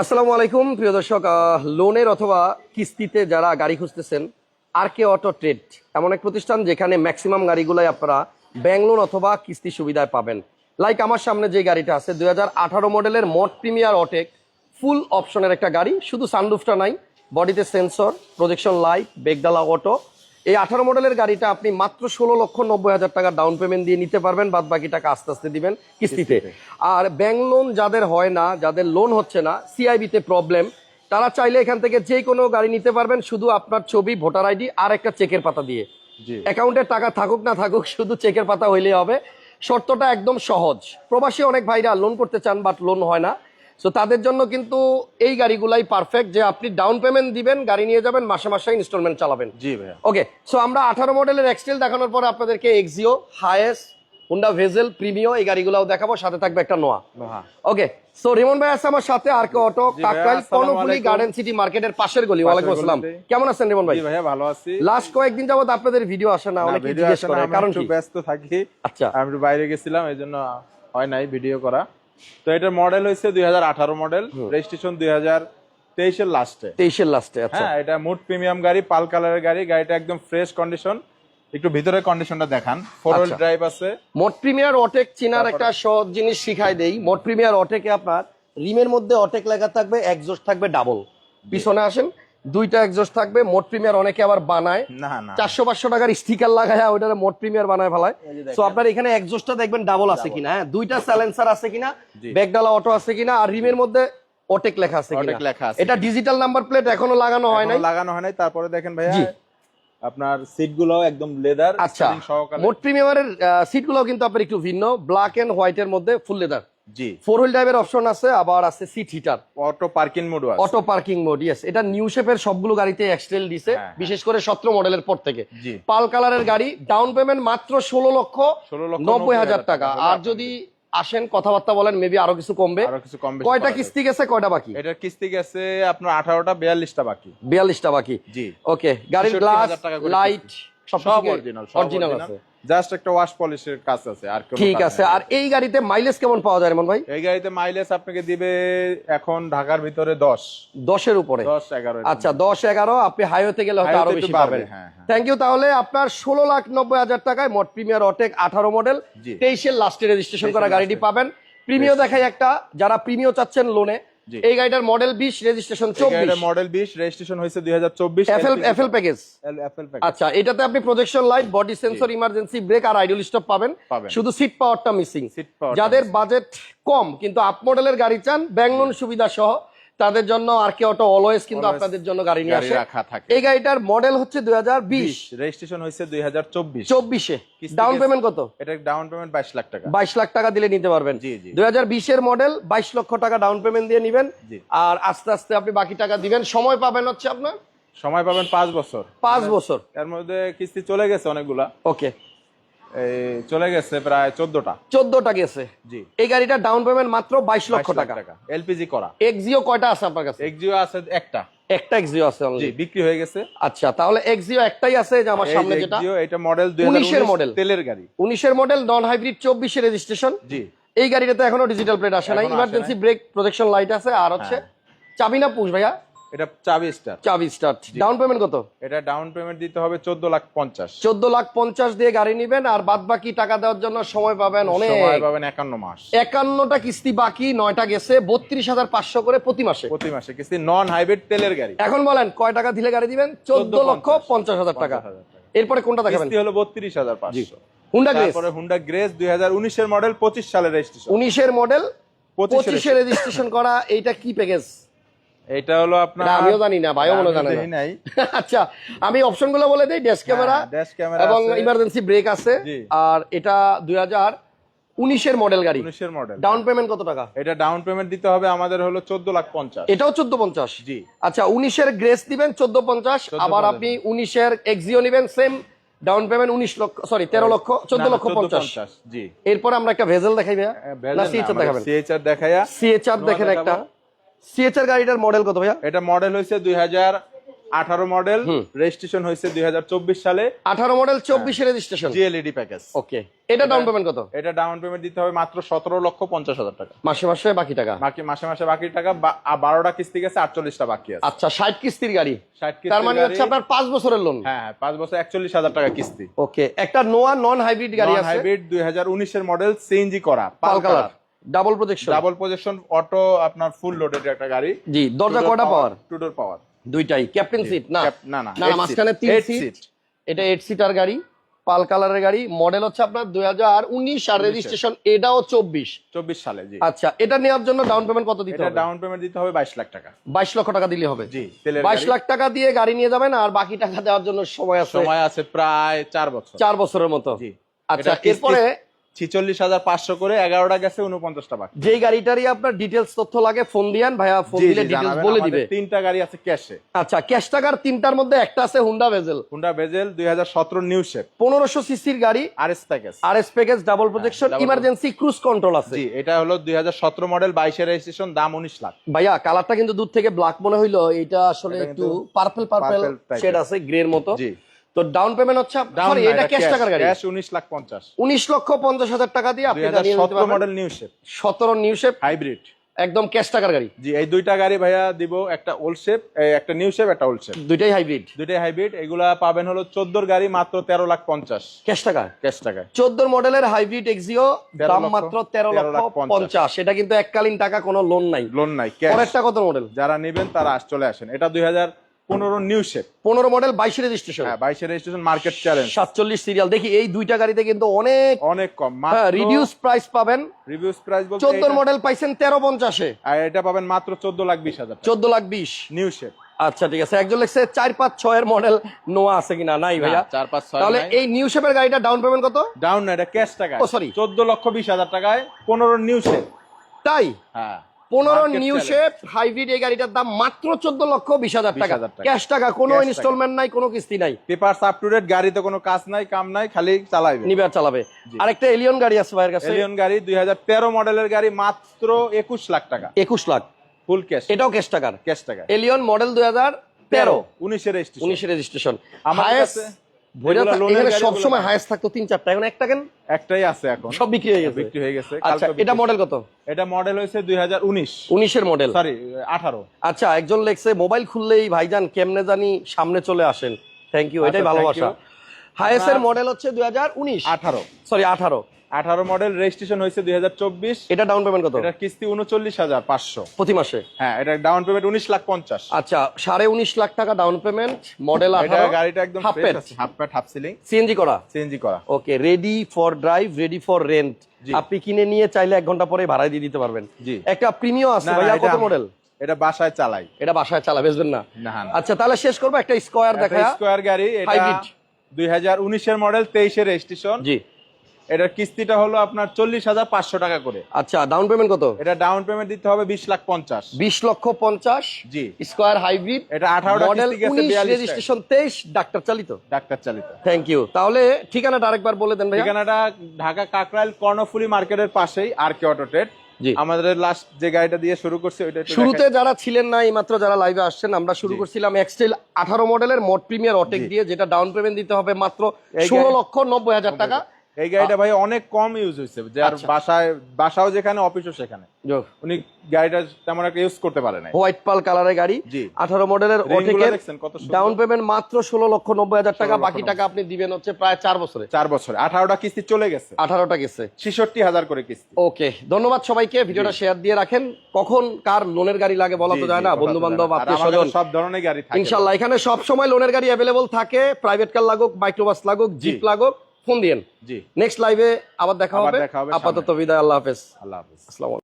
আসসালামু আলাইকুম, প্রিয় দর্শক লোনের অথবা কিস্তিতে যারা গাড়ি খুঁজতেছেন, আর কে অটো ট্রেড, এমন এক প্রতিষ্ঠান যেখানে ম্যাক্সিমাম গাড়িগুলাই আপনারা ব্যাংক লোন অথবা কিস্তি সুবিধায় পাবেন। লাইক আমার সামনে যে গাড়িটা আছে, দুই হাজার আঠারো মডেলের মট প্রিমিয়ার অটেক ফুল অপশনের একটা গাড়ি, শুধু সানরুফটা নাই বডিতে সেন্সর প্রজেকশন লাইট বেগডালা অটো এই আঠারো মডেলের গাড়িটা আপনি মাত্র ষোলো লক্ষ নব্বই হাজার টাকা ডাউন পেমেন্ট দিয়ে নিতে পারবেন বাদ বাকি টাকা আস্তে আস্তে দিবেন কিস্তিতে। আর ব্যাংক লোন যাদের হয় না যাদের লোন হচ্ছে না সিআইবিতে প্রবলেম তারা চাইলে এখান থেকে যে কোনো গাড়ি নিতে পারবেন শুধু আপনার ছবি ভোটার আইডি আর একটা চেকের পাতা দিয়ে। জি। অ্যাকাউন্টে টাকা থাকুক না থাকুক শুধু চেকের পাতা হইলেই হবে। শর্তটা একদম সহজ। প্রবাসী অনেক ভাইরা লোন করতে চান বাট লোন হয় না। সো তাদের জন্য কিন্তু এই গাড়িগুলাই পারফেক্ট যে আপনি ডাউন পেমেন্ট দিবেন গাড়ি নিয়ে যাবেন মাসে মাসে ইনস্টলমেন্ট চালাবেন। জি ভাইয়া। ওকে সো আমরা আঠারো মডেলের এক্সটেল দেখানোর পর আপনাদেরকে Axio Hiace Honda Vezel Premio এই গাড়িগুলোও দেখাবো সাথে থাকবে একটা নোয়া ওকে সো রিমন ভাই আছে আমার সাথে আর কে auto Kakrail Karnaphuli garden city মার্কেটের পাশের গলি ওয়ালাইকুম আসসালাম। কেমন আছেন রিমন ভাই? জি ভাইয়া ভালো আছি। লাস্ট কয়েকদিন যাবত আপনাদের ভিডিও আসে না অনেকে জিজ্ঞেস করে কারণ কি? ব্যস্ত থাকি। আচ্ছা। আমি একটু বাইরে গেছিলাম এই জন্য হয় নাই ভিডিও করা। তো এটার মডেল হয়েছে দুই মডেল রেজিস্ট্রেশন দুই হাজার তেইশের লাস্টে তেইশের লাস্টে আচ্ছা। হ্যাঁ এটা মুড প্রিমিয়াম গাড়ি পাল কালারের গাড়ি গাড়িটা একদম ফ্রেশ কন্ডিশন একটু ভিতরের কন্ডিশনটা দেখান। Four wheel. ড্রাইভ আছে। মোট প্রিমিয়ার অটেক চিনার একটা সহজ জিনিস শিখাই দেই। মোট প্রিমিয়ার অটেকে আপনার রিমের মধ্যে অটেক লেখা থাকবে একজস্ট থাকবে ডাবল পিছনে আসেন দুইটা একজস্ট থাকবে মোট প্রিমিয়ার অনেকে আবার বানায়। চারশো পাঁচশো টাকার স্টিকার লাগায় ওইটারে মোট প্রিমিয়ার বানায় ফেলায়। তো আপনার এখানে একজস্টটা দেখবেন ডাবল আছে কিনা হ্যাঁ? দুইটা স্যালেন্সার আছে কিনা। ব্যাগডালা অটো আছে কিনা আর রিমের মধ্যে অটেক লেখা আছে অটেক লেখা আছে। এটা ডিজিটাল নাম্বার প্লেট এখনও লাগানো হয় নাই। লাগানো হয় নাই। তারপরে দেখেন ভাইয়া। আপনার সিটগুলো একদম লেদার আচ্ছা। মোট প্রিমিয়ামের সিটগুলো কিন্তু আপনার একটু ভিন্ন। ব্ল্যাক এন্ড হোয়াইটের মধ্যে ফুল লেদার জি। ফোর হুইল ড্রাইভের অপশন আছে আবার আছে seat heater auto parking mode আছে। অটো পার্কিং মোড ইয়েস এটা নিউ শেপের সবগুলো গাড়িতে এক্সটেল দিছে হ্যাঁ, বিশেষ করে সতেরো মডেলের পর থেকে। পাল কালারের গাড়ি ডাউন পেমেন্ট মাত্র ষোলো লক্ষ ষোলো লক্ষ নব্বই হাজার টাকা। আর যদি আসেন কথাবার্তা বলেন মেবি আরও কিছু কমবে। আরও কিছু কম বেশি কয়টা কিস্তি গেছে কয়টা বাকি? এটার কিস্তি গেছে আপনার আঠারোটা বিয়াল্লিশটা বাকি। বিয়াল্লিশটা বাকি। জি। ওকে গাড়ির গ্লাস লাইট সব অরিজিনাল অরিজিনাল আছে। জাস্ট একটা ওয়াশ পলিশের কাজ আছে আর ঠিক আছে আর এই গাড়িতে মাইলেজ কেমন পাওয়া যায় রেমন ভাই? এই গাড়িতে মাইলেজ আপনাকে দিবে এখন ঢাকার ভিতরে দশ। দশের উপরে। দশ এগারো আচ্ছা দশ এগারো আপনি হাইওয়েতে গেলে হয়তো আরও বেশি পাবেন। হ্যাঁ, হ্যাঁ। থ্যাংক ইউ তাহলে আপনার ষোলো লাখ নব্বই হাজার টাকায় মোট প্রিমিয়ার অটেক আঠারো মডেল জি। তেইশের লাস্টে রেজিস্ট্রেশন করা গাড়িটি পাবেন। প্রিমিয় দেখাই একটা যারা প্রিমিয় চাচ্ছেন লোনে। এই গাড়িটার মডেল বিশ রেজিস্ট্রেশন এই চব্বিশ। গাড়িটার মডেল বিশ রেজিস্ট্রেশন হয়েছে দুই হাজার চব্বিশ FL FL package FL package আচ্ছা এটাতে আপনি projection light body sensor emergency brake আর আইডল স্টপ পাবেন। শুধু সিট পাওয়ারটা মিসিং যাদের বাজেট কম কিন্তু আপ মডেলের গাড়ি চান ব্যাংক লোন সুবিধা সহ তাদের জন্য আর কে অটো অলওয়েজ কিন্তু আপনাদের জন্য গাড়ি নিয়ে আসে। রাখা থাকে। এই গাড়িটার মডেল হচ্ছে দুই হাজার বিশ। রেজিস্ট্রেশন হয়েছে দুই হাজার চব্বিশ। চব্বিশে। ডাউন পেমেন্ট কত? এটা ডাউন পেমেন্ট বাইশ লাখ টাকা। বাইশ লাখ টাকা দিলে নিতে পারবেন। জি, জি। দুই হাজার বিশের মডেল বাইশ লক্ষ টাকা ডাউন পেমেন্ট দিয়ে নিবেন। আর আস্তে আস্তে আপনি বাকি টাকা দিবেন। সময় পাবেন হচ্ছে আপনার? সময় পাবেন পাঁচ বছর। পাঁচ বছর। এর মধ্যে কিস্তি চলে গেছে অনেকগুলা। ওকে। চলে গেছে প্রায় চোদ্দটা। চোদ্দটা গেছে। জি। এই গাড়িটা ডাউন পেমেন্ট মাত্র বাইশ লক্ষ 22 টাকা। এলপিজি করা। এক্সিও কয়টা আছে আপনার কাছে? এক্সিও আছে একটা। একটা এক্সিও আছে জি বিক্রি হয়ে গেছে। আচ্ছা তাহলে এক্সিও একটাই আছে যে আমার সামনে যেটা? Exio, এটা মডেল 19 এর2019 model। তেলের গাড়ি। উনিশের মডেল নন হাইব্রিড চব্বিশে রেজিস্ট্রেশন জি। এই গাড়িটাতে এখনও ডিজিটাল প্লেট আসে না এখনও ইমার্জেন্সি ব্রেক প্রোটেকশন লাইট আছে। আর হচ্ছে চাবি না পুশ ভাইয়া? এটা চাবি স্টার। চাবি স্টার্ট ডাউন পেমেন্ট কত? এটা ডাউন পেমেন্ট দিতে হবে চোদ্দ লাখ পঞ্চাশ। চোদ্দ লাখ পঞ্চাশ দিয়ে গাড়ি নিবেন আর বাদ বাকি টাকা দেওয়ার জন্য সময় পাবেন অনেক। সময় পাবেন একান্ন মাস। একান্নটা কিস্তি বাকি নয়টা গেছে বত্রিশ হাজার পাঁচশো করে প্রতি মাসে। প্রতি মাসে কিস্তি নন হাইব্রিড তেলের গাড়ি। এখন বলেন কয় টাকা দিলে গাড়ি দিবেন? চোদ্দ লক্ষ পঞ্চাশ। হাজার টাকা। 50,000 এরপরে কোনটা দেখাবেন? কিস্তি হলো বত্রিশ হাজার পাঁচশো। হুন্ডা গ্রেস হুন্ডা গ্রেস দুই হাজার উনিশের মডেল পঁচিশ সালের রেজিস্ট্রেশন উনিশের মডেল পঁচিশে রেজিস্ট্রেশন করা এইটা কি প্যাকেজ এটা হলো আপনার আমিও জানি না, ভাইও মনে জানে না। নাই। আচ্ছা আমি অপশনগুলো বলে দেই ড্যাশ ক্যামেরা। ড্যাশ ক্যামেরা এবং ইমার্জেন্সি ব্রেক আছে। আর এটা দুই হাজার উনিশের মডেল গাড়ি। উনিশের মডেল ডাউন পেমেন্ট কত টাকা? এটা ডাউন পেমেন্ট দিতে হবে আমাদের হলো চোদ্দ লাখ পঞ্চাশ। এটাও চোদ্দ পঞ্চাশ। জি। আচ্ছা উনিশের গ্রেস দিবেন চোদ্দ পঞ্চাশ আবার আপনি উনিশের এক্সিও নিবেন সেম ডাউন পেমেন্ট উনিশ লক্ষ সরি তেরো লক্ষ চোদ্দ লক্ষ পঞ্চাশ। জি। এরপর আমরা একটা ভেজেল দেখাই ভাইয়া। না সিএচআর দেখাবেন। সিএচআর দেখাইয়া সিএচআর দেখেন একটা। সিএচআর গাড়িটার মডেল কত ভাইয়া? এটা মডেল হয়েছে দুই হাজার আঠারো মডেল রেজিস্ট্রেশন হয়েছে দুই হাজার চব্বিশ সালে। আঠারো মডেল চব্বিশে রেজিস্ট্রেশন জিএলইডি প্যাকেজ ওকে এটা ডাউন পেমেন্ট কত? এটা ডাউন পেমেন্ট দিতে হবে মাত্র সতেরো লক্ষ পঞ্চাশ হাজার টাকা। মাসে মাসে বাকি টাকা? বাকি মাসে মাসে বাকি টাকা বা- বারোটা কিস্তি গেছে আটচল্লিশটা বাকি আছে। আচ্ছা ষাট কিস্তির গাড়ি। ষাট কিস্তির তার মানে হচ্ছে আপনার পাঁচ বছরের লোন হ্যাঁ হ্যাঁ, পাঁচ বছর একচল্লিশ হাজার টাকা কিস্তি। ওকে একটা নোয়া নন হাইব্রিড গাড়ি হাইব্রিড দুই হাজার উনিশের মডেল সিএনজি করা pearl colour. Double projection double position auto আপনার ফুল লোডেড একটা গাড়ি। জি দরজা কয়টা পাওয়ার টুডোর পাওয়ার দুইটাই। ক্যাপ্টেন সিট না? না, না, না মাঝখানে তিন সিট এটা এইট সিটার গাড়ি পাল কালারের গাড়ি। মডেল হচ্ছে আপনার দুই হাজার উনিশ আর রেজিস্ট্রেশন এটাও চব্বিশ। চব্বিশ সালে জি। আচ্ছা এটা নেওয়ার জন্য ডাউন পেমেন্ট কত দিতে হবে? ডাউন পেমেন্ট দিতে হবে বাইশ লাখ টাকা। বাইশ লক্ষ টাকা দিলে হবে। জি বাইশ লাখ টাকা দিয়ে গাড়ি নিয়ে যাবেন আর বাকি টাকা দেওয়ার জন্য সময় আছে। সময় আছে প্রায় চার বছর। চার বছরের মতো। জি। আচ্ছা এরপরে ছিচল্লিশ হাজার পাঁচশো করে এগারোটা গেছে উনপঞ্চাশটা বাকি। যেই গাড়িটারই আপনার ডিটেলস তথ্য লাগে ফোন দিয়ান ভাইয়া ফোন দিলে ডিটেলস বলে দিবে। তিনটা গাড়ি আছে ক্যাশে। আচ্ছা ক্যাশ টাকার তিনটার মধ্যে একটা আছে হুন্ডা ভেজেল হুন্ডা বেজেল দুই হাজার সতেরো নিউ শেপ পনেরোশো সিসির গাড়ি R S package R S package double projection emergency cruise control আছে। জি এটা হলো দুই হাজার সতেরো মডেল বাইশের রেজিস্ট্রেশন দাম উনিশ লাখ। ভাইয়া কালারটা কিন্তু দূর থেকে ব্ল্যাক মনে হইল এটা আসলে একটু পার্পল পার্পল শেড এর। আছে গ্রের মতো। জি। তো ডাউন পেমেন্ট হচ্ছে সরি এটা ক্যাশ টাকার গাড়ি। ক্যাশ উনিশ লাখ পঞ্চাশ। উনিশ লক্ষ পঞ্চাশ হাজার টাকা দিয়ে আপনি নিতে মডেল নিউ শেপ সতেরো নিউ শেপ হাইব্রিড একদম ক্যাশ টাকার গাড়ি। জি এই দুইটা গাড়ি ভাইয়া দিব একটা ওল্ড শেপ একটা নিউ শেপ একটা ওল্ড শেপ দুইটাই হাইব্রিড দুইটাই হাইব্রিড এগুলা পাবেন হলো চোদ্দোর গাড়ি মাত্র তেরো লাখ পঞ্চাশ। ক্যাশ টাকা? ক্যাশ টাকায়। চোদ্দোর মডেলের হাইব্রিড এক্সিও দাম মাত্র তেরো তেরো লক্ষ লাখ পঞ্চাশ। পঞ্চাশ। এটা কিন্তু এককালীন টাকা কোনো লোন নাই। লোন নাই ক্যাশ কত মডেল যারা নেবেন তারা চলে আসেন। এটা দুই হাজার পনেরো নিউ শেপ পনেরো মডেল বাইশ রেজিস্ট্রেশন হ্যাঁ বাইশের রেজিস্ট্রেশন মার্কেট চ্যালেঞ্জ সাতচল্লিশ সিরিয়াল দেখি এই দুইটা গাড়িতে কিন্তু অনেক অনেক কম। রিডিউস প্রাইস পাবেন। রিভিউস প্রাইস বলতে চোদ্দোর এটা- মডেল পাইছেন তেরো পঞ্চাশে। আর এটা পাবেন মাত্র চোদ্দ লাখ বিশ হাজার চোদ্দ লাখ বিশ। নিউ শেপ আচ্ছা ঠিক আছে। একজন লেখছে চার পাঁচ ছয়ের মডেল নোয়া আছে কিনা? নাই ভাইয়া। চার পাঁচ ছয় তাহলে এই নিউ শেপের গাড়িটা ডাউন পেমেন্ট কত? ডাউন না এটা ক্যাশ টাকা ও, sorry। চোদ্দ লক্ষ বিশ হাজার টাকায় পনেরো নিউ শেপ তাই? হ্যাঁ। পনেরো নিউ। শেপ হাইব্রিড এই গাড়িটার দাম মাত্র চোদ্দ লক্ষ বিশ হাজার টাকা। ক্যাশ টাকা। কোনো ইনস্টলমেন্ট নাই কোনো কিস্তি নাই। পেপার আপ টু ডেট গাড়িতে কোনো কাজ নাই কাম নাই খালি চালাবে নিবে চালাবে। আরেকটা এলিয়ন গাড়ি আছে ভাইয়ের কাছে। এলিয়ন গাড়ি দুই হাজার তেরো মডেলের গাড়ি মাত্র একুশ লাখ টাকা। একুশ লাখ। ফুল ক্যাশ এটাও ক্যাশ টাকার। ক্যাশ টাকা। এলিয়ন মডেল দুই হাজার তেরো। উনিশের রেজিস্ট্রেশন উনিশের রেজিস্ট্রেশন আমার সবসময় না। থাকতো তিন চারটা। এখন একটা কেন? একটাই আছে এখন। সব বিক্রি হয়ে গেছে। বিক্রি হয়ে গেছে। আচ্ছা এটা মডেল কত? এটা মডেল হয়েছে দুই হাজার উনিশ। উনিশের মডেল সরি আঠারো। আচ্ছা একজন লেখছে মোবাইল খুললেই ভাইজান কেমনে জানি সামনে চলে আসেন। থ্যাংক ইউ এটাই আচ্ছা, ভালোবাসা। হায়েস্টের মডেল হচ্ছে দুই হাজার উনিশ। আঠারো। সরি আঠারো। আঠারো মডেল রেজিস্ট্রেশন হয়েছে দুই হাজার চব্বিশ। এটা ডাউন পেমেন্ট কত? এটার কিস্তি উনচল্লিশ হাজার পাঁচশো। প্রতি মাসে? হ্যাঁ এটা ডাউন পেমেন্ট উনিশ লাখ পঞ্চাশ। আচ্ছা সাড়ে উনিশ লাখ টাকা ডাউন পেমেন্ট মডেল এটা গাড়িটা একদম হাফ আছে, half pad half ceiling CNG করা? সিএনজি করা। Okay ready for drive ready for rent আপনি কিনে নিয়ে চাইলে এক ঘণ্টা পরে ভাড়ায় দিয়ে দিতে পারবেন। জি। একটা প্রিমিয় আছে ভাইয়া কত এটা- মডেল এটা বাসায় চালাই। এটা বাসায় চালা বেচবেন না? আচ্ছা তাহলে শেষ করব একটা স্কোয়ার দেখা। স্কোয়ার গাড়ি এটা। দুই হাজার উনিশের মডেল তেইশের রেজিস্ট্রেশন জি। এটার কিস্তিটা হলো আপনার চল্লিশ হাজার পাঁচশো টাকা করে। আচ্ছা ডাউন পেমেন্ট কত? এটা ডাউন পেমেন্ট দিতে হবে বিশ লাখ পঞ্চাশ। বিশ লক্ষ পঞ্চাশ? জি। স্কোয়ার হাইব্রিড এটা আঠারোটা মডেল রেজিস্ট্রেশন তেইশ ডাক্তার চালিত। ডাক্তার চালিত। থ্যাংক ইউ তাহলে ঠিকানাটা আরেকবার বলে দেন ঠিকানাটা ঢাকা কাকরাইল কর্ণফুলি মার্কেটের পাশেই আর কে অটো ট্রেড। আমাদের লাস্ট যে গাড়িটা দিয়ে শুরু করছে ওইটা শুরুতে যারা ছিলেন না এইমাত্র যারা লাইভে আসছেন আমরা শুরু করছিলাম এক্সটেল আঠারো মডেলের মোট প্রিমিয়ার অটেক দিয়ে যেটা ডাউন পেমেন্ট দিতে হবে মাত্র ষোলো লক্ষ নব্বই হাজার টাকা। এই গাড়িটা ভাই অনেক কম ইউজ হয়েছে। যার আচ্ছা। বাসায় বাসাও যেখানে অফিসও সেখানে। উনি গাড়িটা তেমন একটা ইউজ করতে পারে না হোয়াইট পাল কালারের গাড়ি। আঠারো মডেলের অটেকের? ডাউন পেমেন্ট মাত্র ষোলো লক্ষ নব্বই হাজার টাকা বাকি টাকা আপনি দিবেন হচ্ছে প্রায় চার বছরে। চার বছরে। আঠারোটা কিস্তি চলে গেছে। আঠারোটা গেছে ছেষট্টি হাজার করে কিস্তি। ওকে। ধন্যবাদ সবাইকে। ভিডিওটা শেয়ার দিয়ে রাখেন। কখন কার লোনের গাড়ি লাগে বলা তো যায় না। বন্ধু বান্ধব আত্মীয় সব ধরনের গাড়ি থাকে। ইনশাল্লাহ এখানে সব সময় লোনের গাড়ি অ্যাভেলেবল থাকে। প্রাইভেট কার লাগুক মাইক্রোবাস লাগুক জিপ লাগুক। ফোন দিয়েন। জি। নেক্সট লাইভে আবার দেখা হবে। আপাতত বিদায় আল্লাহ হাফেজ। আল্লাহ হাফেজ। আসসালামু।